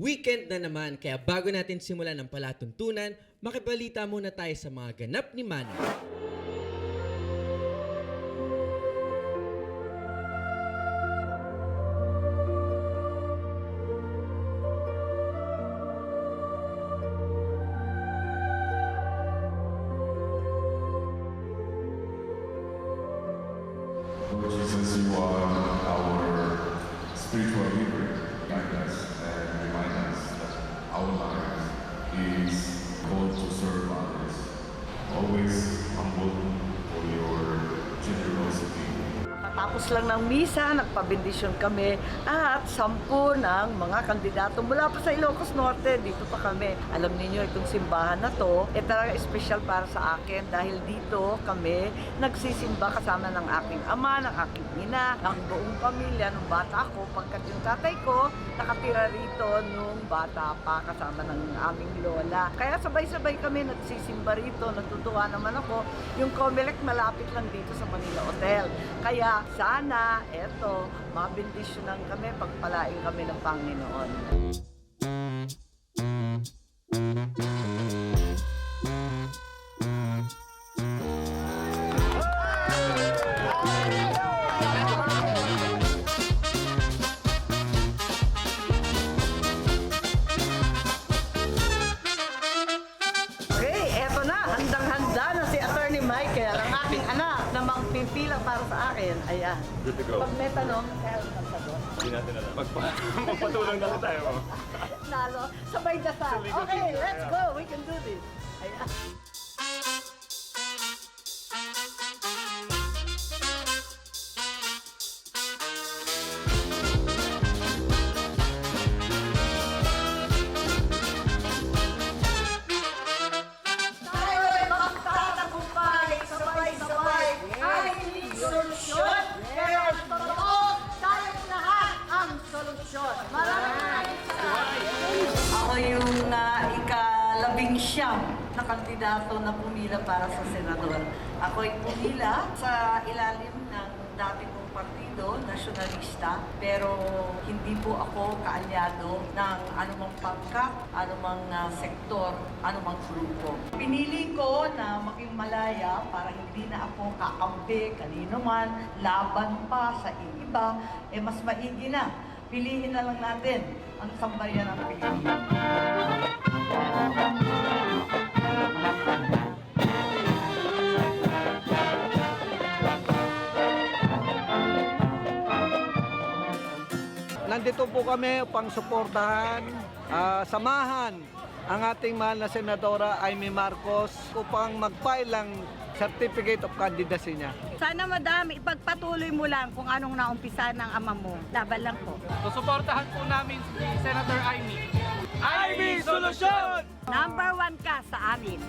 Weekend na naman, kaya bago natin simulan ang palatuntunan, makibalita muna tayo sa mga ganap ni. Lord Jesus, you are our spiritual leader. always humble. Tapos lang ng misa, nagpabendisyon kami at sampu ng mga kandidato mula pa sa Ilocos Norte, dito pa kami. Alam niyo itong simbahan na to, eh talaga special para sa akin dahil dito kami nagsisimba kasama ng aking ama, ng aking ina, ng buong pamilya, nung bata ako, pagkat yung tatay ko, nakatira rito nung bata pa kasama ng aming lola. Kaya sabay-sabay kami nagsisimba rito, natutuwa naman ako. Yung Comelec malapit lang dito sa Manila Hotel. Kaya sana, eto, mabindisyonan kami, pagpalain kami ng Panginoon. Mangpipila para sa akin. Ayan. Good to go. Pag may tanong, kaya ang sagot. Hindi natin alam. Magpa magpatulong na lang tayo. Nalo, sabay dasal. Okay, let's go. We can do this. Ayan. Ikalabing siyam na kandidato na pumila para sa senador. Ako ay pumila sa ilalim ng dati kong partido, nasyonalista, pero hindi po ako kaalyado ng anumang pangkat, anumang uh, sektor, anumang grupo. Pinili ko na maging malaya para hindi na ako kakampi kanino man, laban pa sa iba, eh mas maigi na. Piliin na lang natin ang sambayan ng Pilipinas. Nandito po kami upang suportahan, ah, samahan ang ating mahal na Senadora Amy Marcos upang mag-file ang Certificate of Candidacy niya. Sana madami, ipagpatuloy mo lang kung anong naumpisa ng ama mo. Laban lang po. Susuportahan po namin si Senator Amy. Amy Solusyon! Number one ka sa amin.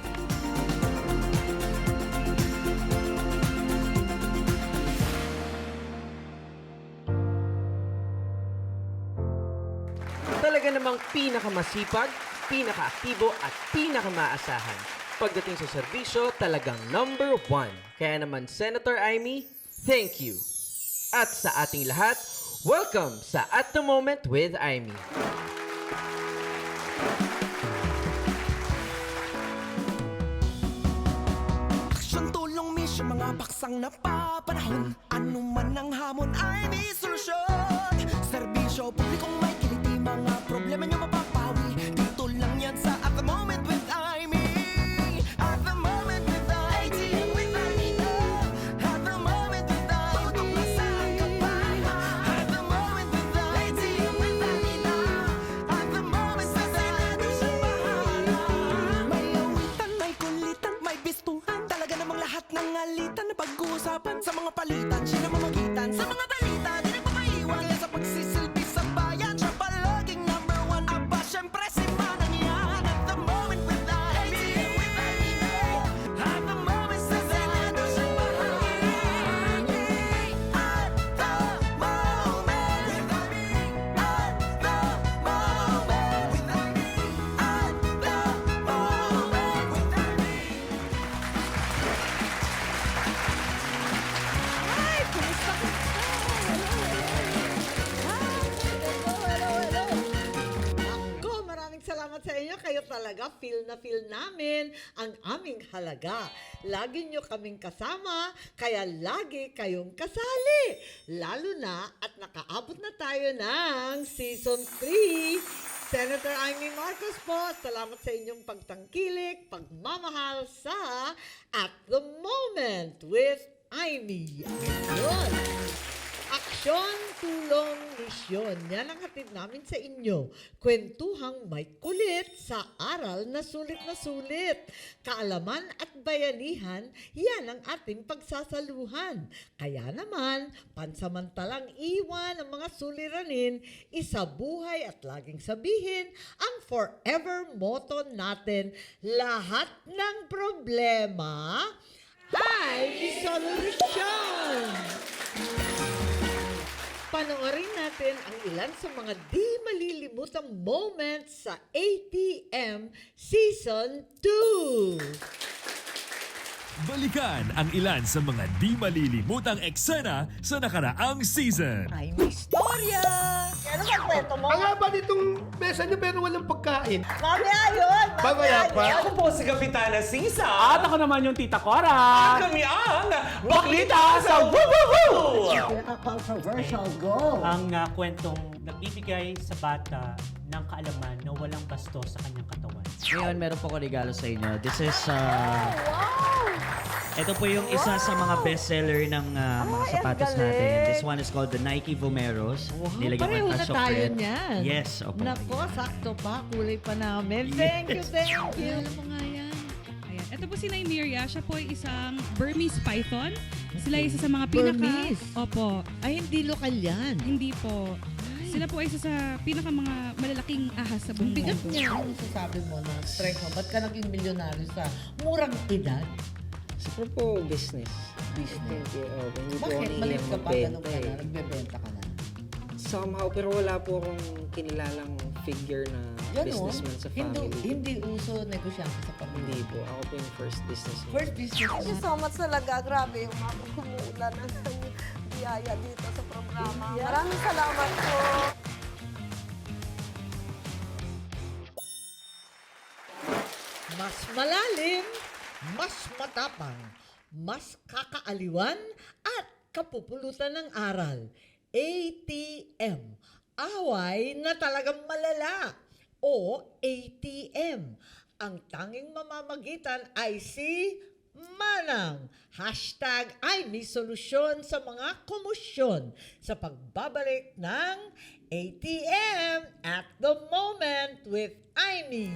Talaga namang pinakamasipag, pinakaaktibo at pinakamaasahan. Pagdating sa serbisyo, talagang number one. Kaya naman, Senator Amy, thank you. At sa ating lahat, welcome sa At The Moment with Amy. Aksyon, tulong, misyon, mga paksang napapanahon. Ano man ang hamon ay may solusyon. Serbisyo, publikong may kiliti Mga problema nyo mapapawi lahat ng alitan na pag-uusapan Sa mga palitan, siya na mamagitan Sa mga balita, di nagpapaiwan Kaya sa pagsisilbi talaga, feel na feel namin ang aming halaga. Lagi nyo kaming kasama, kaya lagi kayong kasali. Lalo na at nakaabot na tayo ng Season 3. Senator Amy Marcos po, salamat sa inyong pagtangkilik, pagmamahal sa At the Moment with Amy. Ayun. Aksyon, tulong, misyon. Yan ang hatid namin sa inyo. Kwentuhang may kulit sa aral na sulit na sulit. Kaalaman at bayanihan, yan ang ating pagsasaluhan. Kaya naman, pansamantalang iwan ang mga suliranin, isabuhay at laging sabihin ang forever motto natin, lahat ng problema ay solusyon. Panoorin natin ang ilan sa mga di malilimutang moments sa ATM Season 2. Balikan ang ilan sa mga di malilimutang eksena sa nakaraang season. Ay, may storya! Ano ba kwento mo? Ang haba nitong mesa niyo pero walang pagkain. Mamaya yun! Mamaya pa. Ako po si Kapitana Sisa. At ako naman yung Tita Cora. kami ang Baklita sa Woo Pinaka-controversial goal. ang uh, kwentong nagbibigay sa bata ng kaalaman na walang basto sa kanyang katawan. Ngayon, meron po ko regalo sa inyo. This is, uh, ito po yung isa sa mga bestseller ng uh, mga sapatos natin. This one is called the Nike Vomeros. Nilagyan ko Pareho na touch of tayo red. niyan. Yes, opo. Nako, sakto pa. Kulay pa namin. Thank you, thank you. Alam mo nga yan. Ayan. Ito po si Nymeria. Siya po ay isang Burmese python. Sila ay isa sa mga pinaka... Burmese? Opo. Ay, hindi lokal yan. Hindi po. Sila po ay isa sa pinaka mga malalaking ahas sa buong Bigat mundo. niya. Ano sasabi mo na strength mo? Ba't ka naging milyonaryo sa murang edad? Siguro po business. Business. oh, Bakit? Maliit ka pa, ganun ka na, nagbebenta ka na. Somehow, pero wala po akong kinilalang figure na Ganon? Hindi, hindi uso negosyante sa pamilya. po. Ako po yung first business First business Thank you na. so much talaga. Grabe yung mga kumuulan ng biyaya dito sa programa. Maraming salamat po. Mas malalim, mas matapang, mas kakaaliwan at kapupulutan ng aral. ATM. Away na talagang malala. O ATM. Ang tanging mamamagitan ay si Manang. Hashtag ay may solusyon sa mga komusyon sa pagbabalik ng ATM at the moment with Aimee.